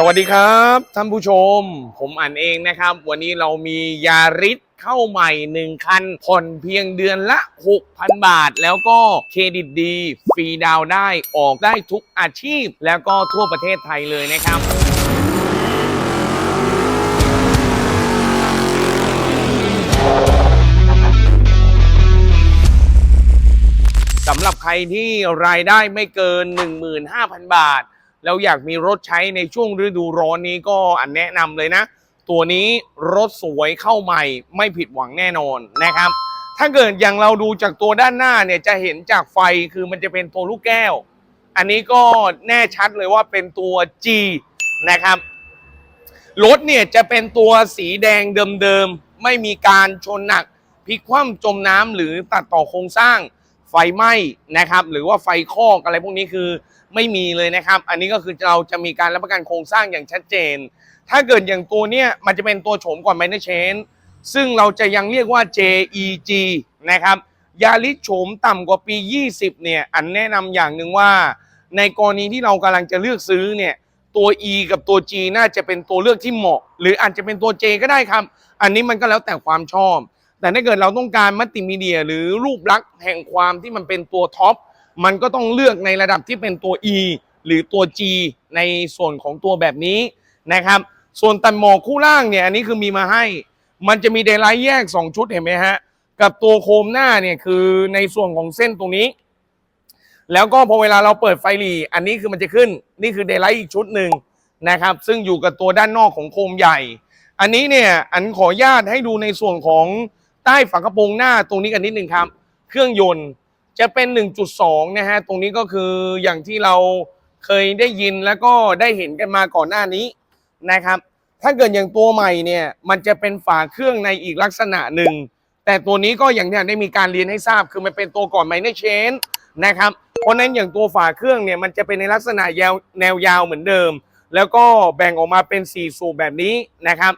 สวัสดีครับท่านผู้ชม ผมอ่านเองนะครับ วันนี้เรามียาริสเข้าใหม่ 1 คัน ผ่อนเพียงเดือนละ 6,000 บาท แล้วก็เครดิตดี ฟรีดาวได้ออกได้ทุกอาชีพ แล้วก็ทั่วประเทศไทยเลยนะครับสำหรับใครที่รายได้ไม่เกิน 15,000 บาท แล้วอยากมีรถใช้ในช่วงฤดูร้อนนี้ก็อันแนะนำเลยนะ ตัวนี้รถสวยเข้าใหม่ไม่ผิดหวังแน่นอนนะครับ ถ้าเกิดอย่างเราดูจากตัวด้านหน้าเนี่ยจะเห็นจากไฟคือมันจะเป็นตัวลูกแก้ว อันนี้ก็แน่ชัดเลยว่าเป็นตัว G นะครับรถเนี่ยจะเป็นตัวสีแดงเดิมๆ ไม่มีการชนหนักพลิกคว่ำจมน้ำหรือตัดต่อโครงสร้าง ไฟไหม้นะครับ หรือว่าไฟคอกอะไรพวกนี้คือไม่มีเลยนะครับ อันนี้ก็คือเราจะมีการรับประกันโครงสร้างอย่างชัดเจน ถ้าเกิดอย่างตัวเนี้ยมันจะเป็นตัวโฉมก่อนไมเนเชนซึ่งเราจะยังเรียกว่า JEG นะครับยาลิโฉมต่ำกว่าปี 20 เนี่ย อันแนะนำอย่างหนึ่งว่า ในกรณีที่เรากำลังจะเลือกซื้อเนี่ย ตัว E กับตัว G น่าจะเป็นตัวเลือกที่เหมาะ หรืออาจจะเป็นตัว J ก็ได้ครับ อันนี้มันก็แล้วแต่ความชอบ แต่ถ้าเกิดเราต้องการมัลติมีเดีย หรือรูปลักษณ์แห่งความที่มันเป็นตัวท็อปมันก็ต้องเลือกในระดับที่เป็นตัว E หรือตัว G ในส่วนของตัวแบบนี้นะครับ ส่วนตันหมอกคู่ล่างเนี่ยอันนี้คือมีมาให้ มันจะมีเดย์ไลท์แยก 2 ชุดเห็นไหมฮะ กับตัวโคมหน้าเนี่ยคือในส่วนของเส้นตรงนี้ แล้วก็พอเวลาเราเปิดไฟหลีอันนี้คือมันจะขึ้น นี่คือเดย์ไลท์อีกชุดหนึ่งนะครับ ซึ่งอยู่กับตัวด้านนอกของโคมใหญ่ อันนี้เนี่ยอันขออนุญาตให้ดูในส่วนของ ใต้ฝากระโปรงหน้าตรงนี้กันนิดหนึ่งครับ เครื่องยนต์จะเป็น 1.2 นะฮะ ตรงนี้ก็คืออย่างที่เราเคยได้ยินแล้วก็ได้เห็นกันมาก่อนหน้านี้นะครับ ถ้าเกิดอย่างตัวใหม่เนี่ย มันจะเป็นฝาเครื่องในอีกลักษณะหนึ่ง แต่ตัวนี้ก็อย่างที่ได้มีการเรียนให้ทราบ คือมันเป็นตัวก่อนไมเนเชนนะครับ เพราะฉะนั้นอย่างตัวฝาเครื่องเนี่ยมันจะเป็นในลักษณะยาวแนวยาวเหมือนเดิม แล้วก็แบ่งออกมาเป็น4สูบแบบนี้นะครับ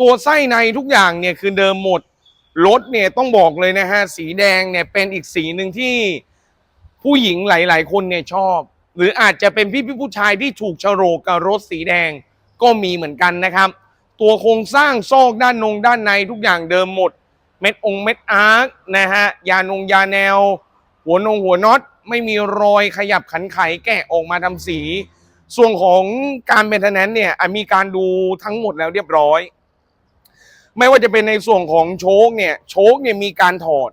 ตัวไส้ในทุกอย่างเนี่ยคือเดิมหมด รถเนี่ยต้องบอกเลยนะฮะสีแดงเนี่ยเป็นอีกสีหนึ่งที่ผู้หญิงหลาย ๆ คนเนี่ยชอบ หรืออาจจะเป็นพี่พี่ผู้ชายที่ถูกโฉลกกับรถสีแดงก็มีเหมือนกันนะครับ ตัวโครงสร้างซอกด้านนงด้านในทุกอย่างเดิมหมด เม็ดองเม็ดอาร์คนะฮะยานงยาแนว หัวนงหัวน็อตไม่มีรอยขยับขันไขแกะออกมาทำสี ส่วนของการเป็นทนแนนเนี่ยมีการดูทั้งหมดแล้วเรียบร้อย ไม่ว่าจะเป็นในส่วนของโชคเนี่ยโชคเนี่ยมีการถอด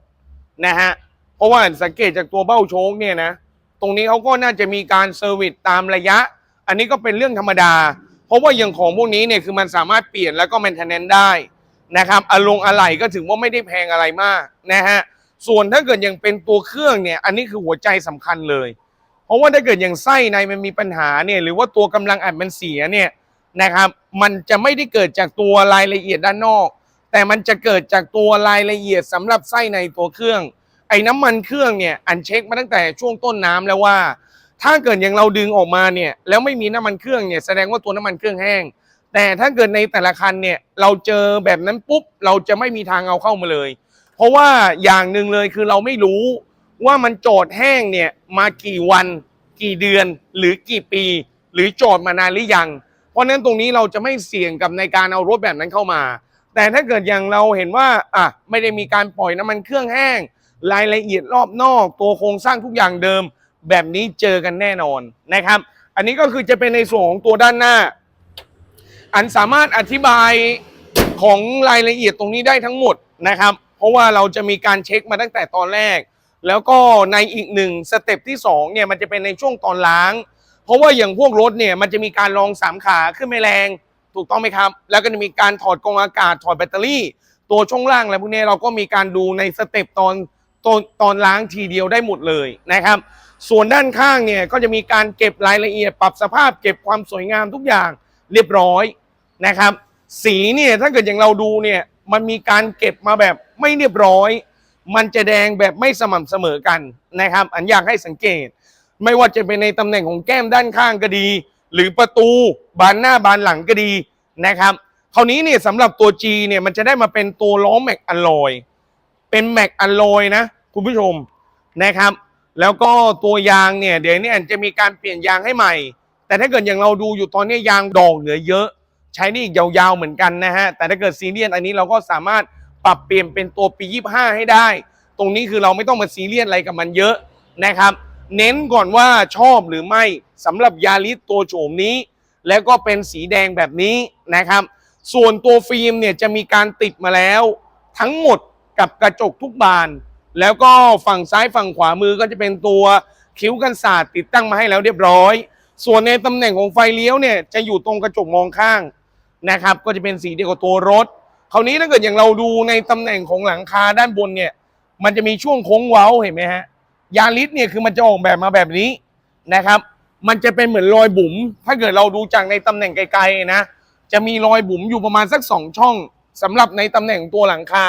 นะฮะเพราะว่าสังเกตจากตัวเบ้าโชคเนี่ยนะตรงนี้เขาก็น่าจะมีการเซอร์วิสตามระยะ อันนี้ก็เป็นเรื่องธรรมดา เพราะว่าอย่างของพวกนี้เนี่ยคือมันสามารถเปลี่ยนแล้วก็แมนเทนแนนได้นะครับอารมณ์อะไหล่ก็ถือว่าไม่ได้แพงอะไรมากนะฮะส่วนถ้าเกิดยังเป็นตัวเครื่องเนี่ยอันนี้คือหัวใจสำคัญเลย เพราะว่าถ้าเกิดอย่างไส้ในมันมีปัญหาเนี่ยหรือว่าตัวกำลังอัดมันเสียเนี่ย นะครับ มันจะไม่ได้เกิดจากตัวรายละเอียดด้านนอก แต่มันจะเกิดจากตัวรายละเอียดสำหรับไส้ในตัวเครื่อง ไอ้น้ำมันเครื่องเนี่ยอันเช็คมาตั้งแต่ช่วงต้นน้ำแล้วว่า ถ้าเกิดอย่างเราดึงออกมาเนี่ยแล้วไม่มีน้ำมันเครื่องเนี่ยแสดงว่าตัวน้ำมันเครื่องแห้ง แต่ถ้าเกิดในแต่ละคันเนี่ยเราเจอแบบนั้นปุ๊บเราจะไม่มีทางเอาเข้ามาเลย เพราะว่าอย่างหนึ่งเลยคือเราไม่รู้ว่ามันจอดแห้งเนี่ยมากี่วัน กี่เดือนหรือกี่ปี หรือจอดมานานหรือยัง เพราะนั้นตรงนี้เราจะไม่เสี่ยงกับในการเอารถแบบนั้นเข้ามา แต่ถ้าเกิดอย่างเราเห็นว่าอะไม่ได้มีการปล่อยน้ำมันเครื่องแห้ง รายละเอียดรอบนอกตัวโครงสร้างทุกอย่างเดิม แบบนี้เจอกันแน่นอนนะครับ อันนี้ก็คือจะเป็นในส่วนของตัวด้านหน้า อันสามารถอธิบายของรายละเอียดตรงนี้ได้ทั้งหมดนะครับ เพราะว่าเราจะมีการเช็คมาตั้งแต่ตอนแรก แล้วก็ในอีกหนึ่งสเต็ปที่สองเนี่ยมันจะเป็นในช่วงตอนล้าง เพราะว่าอย่างพวกรถเนี่ยมันจะมีการลองสามขาขึ้นไม่แรง ถูกต้องไหมครับ แล้วก็จะมีการถอดกรองอากาศถอดแบตเตอรี่ ตัวช่วงล่างอะไรพวกนี้เราก็มีการดูในสเต็ปตอนตอนตอนล้างทีเดียวได้หมดเลยนะครับ ส่วนด้านข้างเนี่ยก็จะมีการเก็บรายละเอียด ปรับสภาพเก็บความสวยงามทุกอย่างเรียบร้อยนะครับ สีเนี่ยถ้าเกิดอย่างเราดูเนี่ยมันมีการเก็บมาแบบไม่เรียบร้อย มันจะแดงแบบไม่สม่ำเสมอกันนะครับ อันอยากให้สังเกต ไม่ว่าจะเป็นในตำแหน่งของแก้มด้านข้างก็ดี หรือประตูบานหน้าบานหลังก็ดีนะครับคราวนี้เนี่ยสำหรับตัว G เนี่ยมันจะได้มาเป็นตัวล้อแม็กอลลอยเป็นแม็กอลลอยนะคุณผู้ชมนะครับ แล้วก็ตัวยางเนี่ยเดี๋ยวนี้จะมีการเปลี่ยนยางให้ใหม่แแต่ถ้าเกิดอย่างเราดูอยู่ตอนนี้ยางดอกเหลือเยอะ ใช้นี่อีกยาวๆเหมือนกันนะฮะแต่ถ้าเกิดซีเรียสอันนี้เราก็สามารถปรับเปลี่ยนเป็นตัวปี 25 ให้ได้ ตรงนี้คือเราไม่ต้องมาซีเรียสอะไรกับมันเยอะนะครับ เน้นก่อนว่าชอบหรือไม่สำหรับยาริสตัวโฉมนี้ แล้วก็เป็นสีแดงแบบนี้นะครับ ส่วนตัวฟิล์มเนี่ยจะมีการติดมาแล้ว ทั้งหมดกับกระจกทุกบาน แล้วก็ฝั่งซ้ายฝั่งขวามือก็จะเป็นตัวคิ้วกันศาสตร์ติดตั้งมาให้แล้วเรียบร้อย ส่วนในตำแหน่งของไฟเลี้ยวเนี่ยจะอยู่ตรงกระจกมองข้างนะครับ ก็จะเป็นสีเดียวกับตัวรถคราวนี้ถ้าเกิดอย่างเราดูในตำแหน่งของหลังคาด้านบนเนี่ย มันจะมีช่วงโค้งเว้าเห็นไหมฮะ ยาริสเนี่ยคือมันจะออกแบบมาแบบนี้นะครับ มันจะเป็นเหมือนรอยบุ๋ม ถ้าเกิดเราดูจากในตำแหน่งไกลๆนะ จะมีรอยบุ๋มอยู่ประมาณสักสองช่องสำหรับในตำแหน่งตัวหลังคา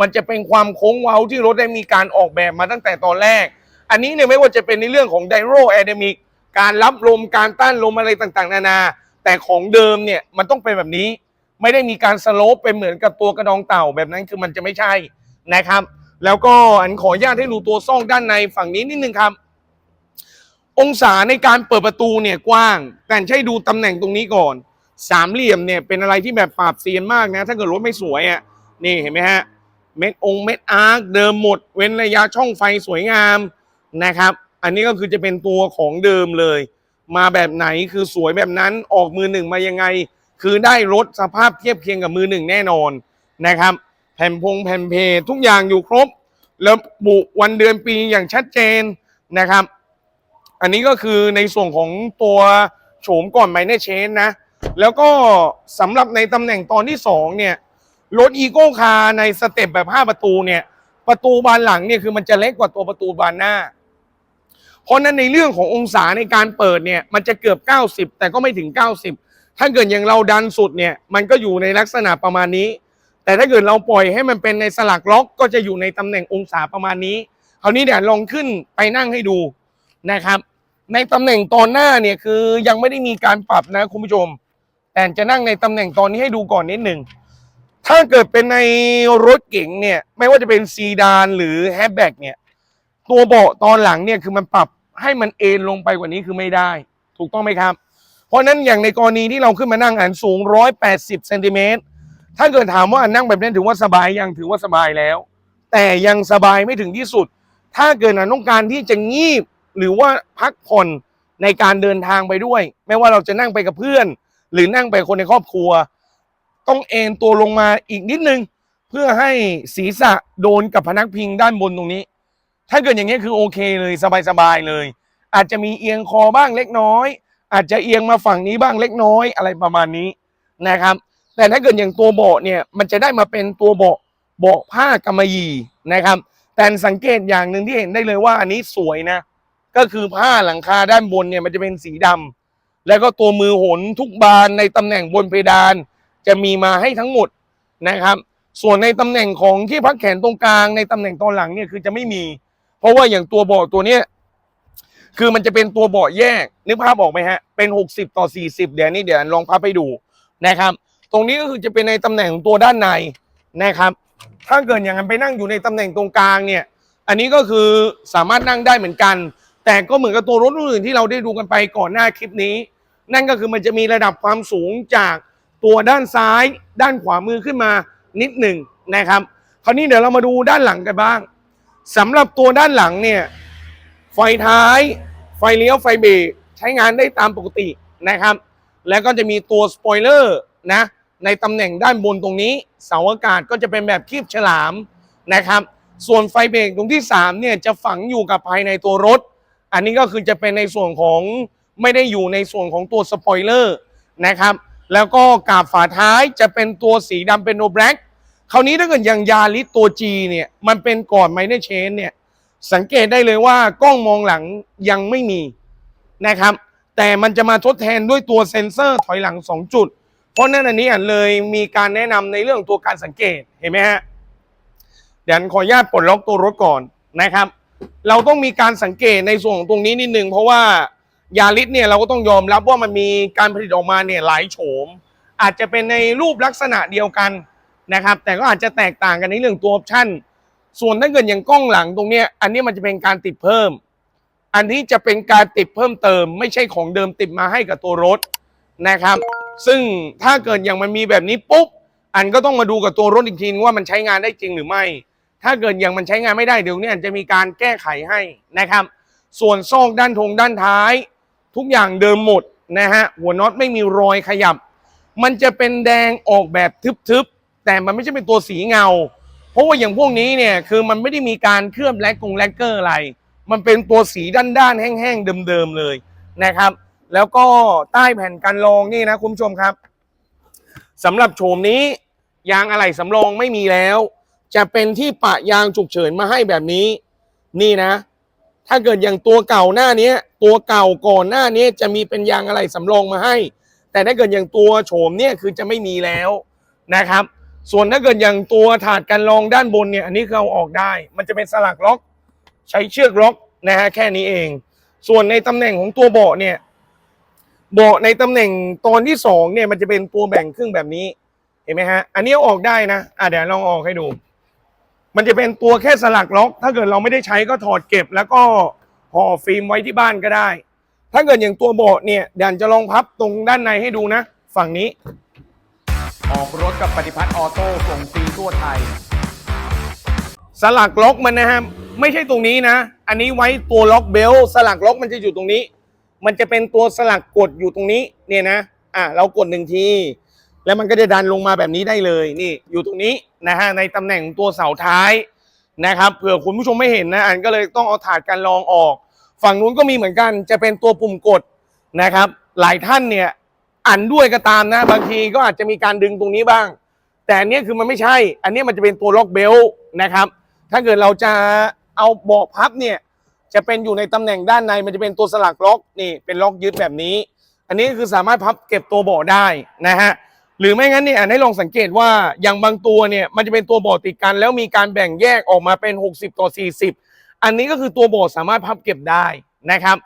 มันจะเป็นความโค้งเว้าที่รถได้มีการออกแบบมาตั้งแต่ตอนแรก อันนี้เนี่ยไม่ว่าจะเป็นในเรื่องของไดโรแอเดมิกการรับลมการต้านลมอะไรต่างๆ นานา แต่ของเดิมเนี่ยมันต้องเป็นแบบนี้ ไม่ได้มีการสโลปเป็นเหมือนกับตัวกระดองเต่าแบบนั้นคือมันจะไม่ใช่นะครับ แล้วก็อันขออนุญาตให้ดูตัวซ่องด้านในฝั่งนี้นิดนึงครับ องศาในการเปิดประตูเนี่ยกว้าง แต่ใช่ดูตำแหน่งตรงนี้ก่อน สามเหลี่ยมเนี่ยเป็นอะไรที่แบบปราบเซียนมากนะ ถ้าเกิดรถไม่สวยอะนี่เห็นไหมฮะเม็ดองเม็ดอาร์คเดิมหมด เว้นระยะช่องไฟสวยงามนะครับ อันนี้ก็คือจะเป็นตัวของเดิมเลย มาแบบไหนคือสวยแบบนั้นออกมือหนึ่งมายังไง คือได้รถสภาพเทียบเคียงกับมือหนึ่งแน่นอนนะครับ แผ่นพงแผ่นเพจทุกอย่างอยู่ครบแล้วบุวันเดือนปีอย่างชัดเจนนะครับ อันนี้ก็คือในส่วนของตัวโฉมก่อนไมเนเชนนะ แล้วก็สำหรับในตำแหน่งตอนที่2เนี่ยรถอีโก้คาร์ในสเต็ปแบบ 5 ประตูเนี่ยประตูบานหลังเนี่ยคือมันจะเล็กกว่าตัวประตูบานหน้า เพราะนั้นในเรื่องขององศาในการเปิดเนี่ยมันจะเกือบ 90 แต่ก็ไม่ถึง 90 ถ้าเกิดอย่างเราดันสุดเนี่ยมันก็อยู่ในลักษณะประมาณนี้ แต่ถ้าเกิดเราปล่อยให้มันเป็นในสลักล็อกก็จะอยู่ในตำแหน่งองศาประมาณนี้คราวนี้เดี๋ยวลองขึ้นไปนั่งให้ดูนะครับ ในตำแหน่งตอนหน้าเนี่ยคือยังไม่ได้มีการปรับนะคุณผู้ชม แต่จะนั่งในตำแหน่งตอนนี้ให้ดูก่อนนิดหนึ่งถ้าเกิดเป็นในรถเก๋งเนี่ยไม่ว่าจะเป็นซีดานหรือแฮชแบ็กเนี่ยตัวเบาะตอนหลังเนี่ยคือมันปรับให้มันเอ็นลงไปกว่านี้คือไม่ได้ ถูกต้องไหมครับ เพราะฉะนั้นอย่างในกรณีที่เราขึ้นมานั่งอันสูง 180เซนติเมตร ถ้าเกิดถามว่านั่งแบบนี้ถือว่าสบายยังถือว่าสบายแล้ว แต่ยังสบายไม่ถึงที่สุด ถ้าเกิดอันต้องการที่จะงีบหรือว่าพักผ่อนในการเดินทางไปด้วย ไม่ว่าเราจะนั่งไปกับเพื่อน หรือนั่งไปคนในครอบครัว ต้องเอนตัวลงมาอีกนิดนึง เพื่อให้ศีรษะโดนกับพนักพิงด้านบนตรงนี้ ถ้าเกิดอย่างนี้คือโอเคเลยสบายๆเลย อาจจะมีเอียงคอบ้างเล็กน้อย อาจจะเอียงมาฝั่งนี้บ้างเล็กน้อยอะไรประมาณนี้นะครับ แต่ถ้าเกิดอย่างตัวเบาะเนี่ยมันจะได้มาเป็นตัวเบาะเบาะผ้ากำมะหยี่นะครับ แต่สังเกตอย่างหนึ่งที่เห็นได้เลยว่าอันนี้สวยนะ ก็คือผ้าหลังคาด้านบนเนี่ยมันจะเป็นสีดำแล้วก็ตัวมือหนทุกบานในตำแหน่งบนเพดาน จะมีมาให้ทั้งหมดนะครับ ส่วนในตำแหน่งของที่พักแขนตรงกลางในตำแหน่งตอนหลังเนี่ยคือจะไม่มี เพราะว่าอย่างตัวเบาะตัวเนี้ยคือมันจะเป็นตัวเบาะแยกนึกภาพออกไหมฮะเป็น 60 ต่อ 40 เดี๋ยวนี้เดี๋ยวลองพับไปดูนะครับ ตรงนี้ก็คือจะเป็นในตำแหน่งของตัวด้านในนะครับ ถ้าเกิดอย่างนั้นไปนั่งอยู่ในตำแหน่งตรงกลางเนี่ย อันนี้ก็คือสามารถนั่งได้เหมือนกัน แต่ก็เหมือนกับตัวรถรุ่นอื่นที่เราได้ดูกันไปก่อนหน้าคลิปนี้ นั่นก็คือมันจะมีระดับความสูงจากตัวด้านซ้าย ด้านขวามือขึ้นมานิดหนึ่งนะครับ คราวนี้เดี๋ยวเรามาดูด้านหลังกันบ้างสำหรับตัวด้านหลังเนี่ยไฟท้ายไฟเลี้ยวไฟเบรกใช้งานได้ตามปกตินะครับ แล้วก็จะมีตัวสปอยเลอร์นะ ในตำแหน่งด้านบนตรงนี้ เสาอากาศก็จะเป็นแบบคีบฉลามนะครับ ส่วนไฟเบรกตรงที่3เนี่ยจะฝังอยู่กับภายในตัวรถ อันนี้ก็คือจะเป็นในส่วนของไม่ได้อยู่ในส่วนของตัวสปอยเลอร์นะครับ แล้วก็กาบฝาท้ายจะเป็นตัวสีดำเป็นโนแบล็กคราวนี้ถ้าเกิดอย่างยาริสตัว G เนี่ยมันเป็นก่อนไมเนเชนเนี่ยสังเกตได้เลยว่ากล้องมองหลังยังไม่มีนะครับ แต่มันจะมาทดแทนด้วยตัวเซ็นเซอร์ถอยหลัง 2 จุด เพราะนั่นอันนี้อะเลยมีการแนะนำในเรื่องตัวการสังเกตเห็นไหมฮะเดี๋ยวขออนุญาตปลดล็อกตัวรถก่อนนะครับ เราต้องมีการสังเกตในส่วนของตรงนี้นิดนึงเพราะว่ายาริสเนี่ยเราก็ต้องยอมรับว่ามันมีการผลิตออกมาเนี่ยหลายโฉม อาจจะเป็นในรูปลักษณะเดียวกันนะครับ แต่ก็อาจจะแตกต่างกันในเรื่องตัวออปชั่น ส่วนถ้าเกิดอย่างกล้องหลังตรงเนี้ยอันนี้มันจะเป็นการติดเพิ่ม อันนี้จะเป็นการติดเพิ่มเติม ไม่ใช่ของเดิมติดมาให้กับตัวรถนะครับ ซึ่งถ้าเกิดอย่างมันมีแบบนี้ปุ๊บ อันก็ต้องมาดูกับตัวรถอีกทีว่ามันใช้งานได้จริงหรือไม่ ถ้าเกิดอย่างมันใช้งานไม่ได้เดี๋ยวนี้อาจจะมีการแก้ไขให้นะครับ ส่วนซอกด้านทงด้านท้าย ทุกอย่างเดิมหมดนะฮะหัวน็อตไม่มีรอยขยับ มันจะเป็นแดงออกแบบทึบๆแต่มันไม่ใช่เป็นตัวสีเงา เพราะว่าอย่างพวกนี้เนี่ยคือมันไม่ได้มีการเคลือบแลกกงแลกเกอร์อะไร มันเป็นตัวสีด้านๆแห้งๆเดิมๆเลยนะครับ แล้วก็ใต้แผ่นกันรองนี่นะคุณผู้ชมครับสำหรับโฉมนี้ยางอะไหล่สำรองไม่มีแล้ว จะเป็นที่ปะยางฉุกเฉินมาให้แบบนี้ นี่นะ ถ้าเกิดอย่างตัวเก่าหน้านี้ตัวเก่าก่อนหน้านี้จะมีเป็นยางอะไหล่สำรองมาให้ แต่ถ้าเกิดอย่างตัวโฉมเนี่ยคือจะไม่มีแล้วนะครับ ส่วนถ้าเกิดอย่างตัวถาดกันรองด้านบนเนี่ยอันนี้คือเอาออกได้ มันจะเป็นสลักล็อก ใช้เชือกล็อกนะฮะแค่นี้เอง ส่วนในตำแหน่งของตัวเบาะเนี่ย เบาะในตำแหน่งตอนที่สองเนี่ยมันจะเป็นตัวแบ่งครึ่งแบบนี้ เห็นไหมฮะ อันนี้เอาออกได้นะอะเดี๋ยวลองเอาออกให้ดู มันจะเป็นตัวแค่สลักล็อก ถ้าเกิดเราไม่ได้ใช้ก็ถอดเก็บ แล้วก็ห่อฟิล์มไว้ที่บ้านก็ได้ ถ้าเกิดอย่างตัวเบาะเนี่ยเดี๋ยวจะลองพับตรงด้านในให้ดูนะ ฝั่งนี้ ออกรถกับปฏิพัฒน์ออโต้ส่งฟรีทั่วไทย สลักล็อกมันนะฮะไม่ใช่ตรงนี้นะ อันนี้ไว้ตัวล็อกเบลต์สลักล็อกมันจะอยู่ตรงนี้ มันจะเป็นตัวสลักกดอยู่ตรงนี้เนี่ยนะอะเรากดหนึ่งที แล้วมันก็จะดันลงมาแบบนี้ได้เลยนี่อยู่ตรงนี้นะฮะในตำแหน่งตัวเสาท้ายนะครับเผื่อคุณผู้ชมไม่เห็นนะอันก็เลยต้องเอาถาดการรองออก ฝั่งนู้นก็มีเหมือนกัน จะเป็นตัวปุ่มกดนะครับ หลายท่านเนี่ยอันด้วยก็ตามนะ บางทีก็อาจจะมีการดึงตรงนี้บ้าง แต่อันเนี้ยคือมันไม่ใช่ อันนี้มันจะเป็นตัวล็อกเบลนะครับ ถ้าเกิดเราจะเอาเบาะพับเนี่ย จะเป็นอยู่ในตำแหน่งด้านในมันจะเป็นตัวสลักล็อกนี่เป็นล็อกยึดแบบนี้ อันนี้คือสามารถพับเก็บตัวเบาะได้นะฮะหรือไม่งั้นเนี่ยให้ลองสังเกตว่าอย่างบางตัวเนี่ยมันจะเป็นตัวเบาะติดกัน แล้วมีการแบ่งแยกออกมาเป็น 60 ต่อ 40 อันนี้ก็คือตัวเบาะสามารถพับเก็บได้นะครับ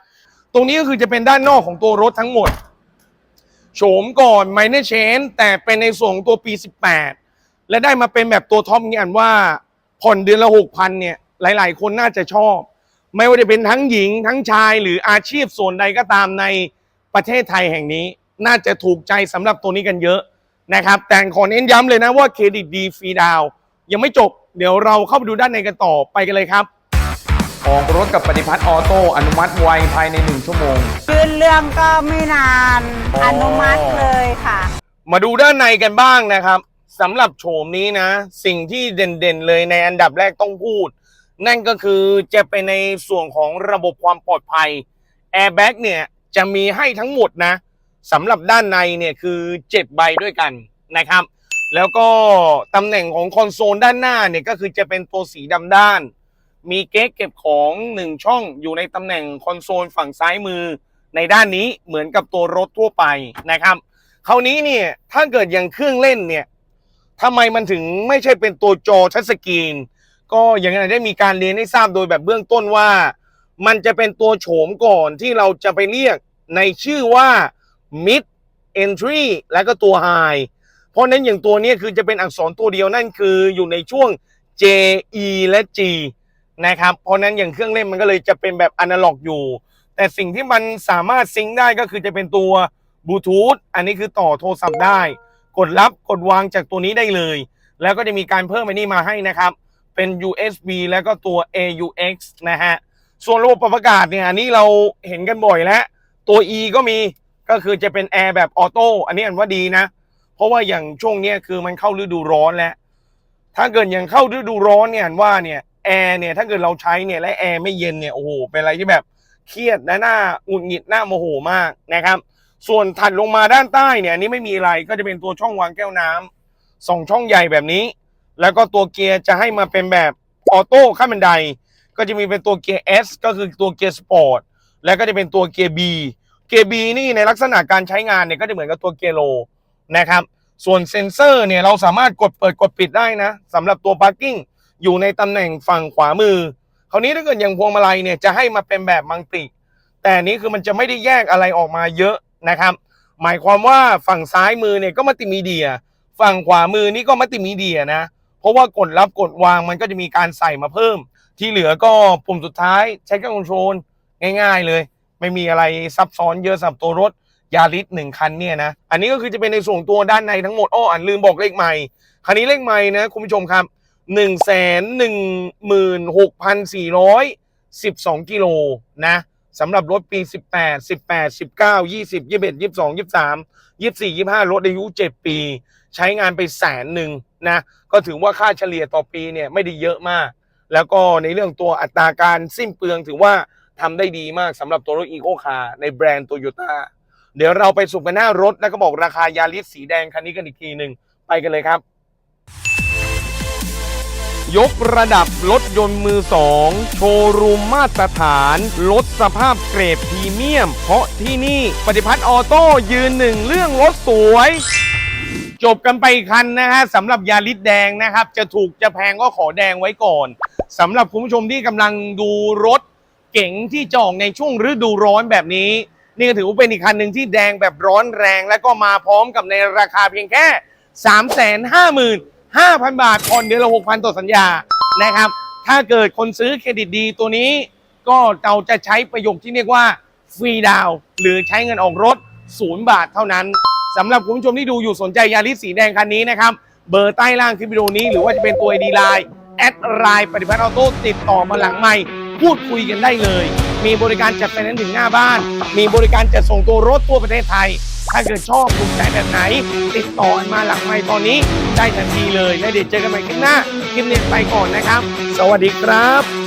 ตรงนี้ก็คือจะเป็นด้านนอกของตัวรถทั้งหมดโฉมก่อนไมเนเชนแต่เป็นในส่วนของตัวปี 18 และได้มาเป็นแบบตัวท็อปนี่อันว่าผ่อนเดือนละ 6,000เนี่ยหลาย ๆ คนน่าจะชอบ ไม่ว่าจะเป็นทั้งหญิงทั้งชายหรืออาชีพส่วนใดก็ตามในประเทศไทยแห่งนี้ น่าจะถูกใจสำหรับตัวนี้กันเยอะนะครับ แต่ขอเน้นย้ำเลยนะว่าเครดิตดีฟรีดาวน์ยังไม่จบ เดี๋ยวเราเข้าไปดูด้านในกันต่อไปกันเลยครับออกรถกับปฏิพัฒน์ออโต้อนุมัติไวภายใน1ชั่วโมงยื่นเรื่องก็ไม่นานอ๋อออนุมัติเลยค่ะ มาดูด้านในกันบ้างนะครับสำหรับโฉมนี้นะ สิ่งที่เด่นๆเลยในอันดับแรกต้องพูด นั่นก็คือจะเป็นในส่วนของระบบความปลอดภัย Airbag เนี่ยจะมีให้ทั้งหมดนะสำหรับด้านในเนี่ยคือ 7 ใบด้วยกันนะครับ แล้วก็ตำแหน่งของคอนโซลด้านหน้าเนี่ยก็คือจะเป็นตัวสีดำด้าน มีเก๊กเก็บของหนึ่งช่องอยู่ในตำแหน่งคอนโซลฝั่งซ้ายมือ ในด้านนี้เหมือนกับตัวรถทั่วไปนะครับ คราวนี้เนี่ยถ้าเกิดอย่างเครื่องเล่นเนี่ยทำไมมันถึงไม่ใช่เป็นตัวจอทัชสกรีน ก็อย่างนั้นได้มีการเรียนให้ทราบโดยแบบเบื้องต้นว่า มันจะเป็นตัวโฉมก่อนที่เราจะไปเรียกในชื่อว่า mid entry และก็ตัว high เพราะนั้นอย่างตัวนี้คือจะเป็นอักษรตัวเดียวนั่นคืออยู่ในช่วง J E และ G นะครับเพราะนั้นอย่างเครื่องเล่นมันก็เลยจะเป็นแบบอนาล็อกอยู่ แต่สิ่งที่มันสามารถซิงค์ได้ก็คือจะเป็นตัวบลูทูธอันนี้คือต่อโทรศัพท์ได้ กดรับกดวางจากตัวนี้ได้เลย แล้วก็จะมีการเพิ่มไอ้นี่มาให้นะครับ เป็น USB แล้วก็ตัว AUX นะฮะ ส่วนระบบปรับอากาศเนี่ยอันนี้เราเห็นกันบ่อยแล้ว ตัว E ก็มีก็คือจะเป็นแอร์แบบออโต้อันนี้อันว่าดีนะ เพราะว่าอย่างช่วงนี้คือมันเข้าฤดูร้อนแล้ว ถ้าเกิดอย่างเข้าฤดูร้อนเนี่ยอันว่าเนี่ยแอร์เนี่ยถ้าเกิดเราใช้เนี่ยและแอร์ไม่เย็นเนี่ยโอ้โหเป็นอะไรที่แบบเครียดและหน้าหงุดหงิดหน้าโมโหมากนะครับ ส่วนถัดลงมาด้านใต้เนี่ยอันนี้ไม่มีอะไรก็จะเป็นตัวช่องวางแก้วน้ำสองช่องใหญ่แบบนี้ แล้วก็ตัวเกียร์จะให้มาเป็นแบบออโต้ขั้นบันได ก็จะมีเป็นตัวเกียร์ S ก็คือตัวเกียร์สปอร์ตแล้วก็จะเป็นตัวเกียร์ B เกียร์ B นี่ในลักษณะการใช้งานเนี่ยก็จะเหมือนกับตัวเกียร์โลนะครับส่วนเซ็นเซอร์เนี่ยเราสามารถกดเปิดกดปิดได้นะสำหรับตัว parking อยู่ในตำแหน่งฝั่งขวามือคราวนี้ถ้าเกิดอย่างพวงมาลัยเนี่ยจะให้มาเป็นแบบมังติ แต่นนี้คือมันจะไม่ได้แยกอะไรออกมาเยอะนะครับ หมายความว่าฝั่งซ้ายมือเนี่ยก็มัลติมีเดีย ฝั่งขวามือนี่ก็มัลติมีเดียนะ เพราะว่ากดรับกดวางมันก็จะมีการใส่มาเพิ่ม ที่เหลือก็ปุ่มสุดท้ายใช้กับคอนโทรลง่าย ๆ เลย ไม่มีอะไรซับซ้อนเยอะสำหรับตัวรถยาริสหนึ่งคันเนี่ยนะ อันนี้ก็คือจะเป็นในส่วนตัวด้านในทั้งหมดอ้ออันลืมบอกเลขใหม่ คันนี้เลขใหม่นะคุณผู้ชมครับหนึ่งแสนหนึ่งหมื่นหกพันสี่ร้อยสิบสองกิโลนะสำหรับรถปีสิบแปดสิบแปดสิบเก้ายี่สิบยี่สิบเอ็ดยี่สิบสองยี่สิบสามยี่สิบสี่ยี่สิบห้ารถอายุเจ็ดปี ใช้งานไปแสนหนึ่ง นะก็ถือว่าค่าเฉลี่ยต่อปีเนี่ยไม่ได้เยอะมาก แล้วก็ในเรื่องตัวอัตราการสิ้นเปลืองถือว่าทำได้ดีมากสำหรับตัวรถอีโคคาในแบรนด์โตโยต้าเดี๋ยวเราไปสุกันหน้ารถแล้วก็บอกราคายาริสสีแดงคันนี้กันอีกทีหนึ่งไปกันเลยครับ ยกระดับรถยนต์มือสองโชว์รูมมาตรฐานลดสภาพเกรดพรีเมียม เพราะที่นี่ปฏิพัฒน์ออโต้ยืนหนึ่งเรื่องรถสวย จบกันไปคันนะฮะสำหรับยาริสแดงนะครับ จะถูกจะแพงก็ขอแดงไว้ก่อนสำหรับคุณผู้ชมที่กำลังดูรถเก๋งที่จองในช่วงฤดูร้อนแบบนี้ นี่ก็ถือว่าเป็นอีกคันหนึ่งที่แดงแบบร้อนแรง และก็มาพร้อมกับในราคาเพียงแค่ 3 5 5 0 0 0 บาทผ่อนเดือนละ6,000 ต่อสัญญานะครับ ถ้าเกิดคนซื้อเครดิตดีตัวนี้ ก็เราจะใช้ประโยคที่เรียกว่าฟรีดาวหรือใช้เงินออกรถ 0 บาทเท่านั้นสำหรับคุณผู้ชมที่ดูอยู่สนใจยาริสสีแดงคันนี้นะครับ เบอร์ใต้ล่างคลิปวิดีโอนี้หรือว่าจะเป็นตัว ID ไลน์แอดไลน์ปฏิพัฒน์ออโต้ติดต่อมาหลังไม่พูดคุยกันได้เลย มีบริการจัดไฟแนนซ์ถึงหน้าบ้าน มีบริการจัดส่งตัวรถทั่วประเทศไทย ถ้าเกิดชอบถูกใจแบบไหน ติดต่อมาหลังไม่ตอนนี้ได้ทันทีเลย และเดี๋ยวเจอกันใหม่คลิปหน้า คลิปนี้ไปก่อนนะครับ สวัสดีครับ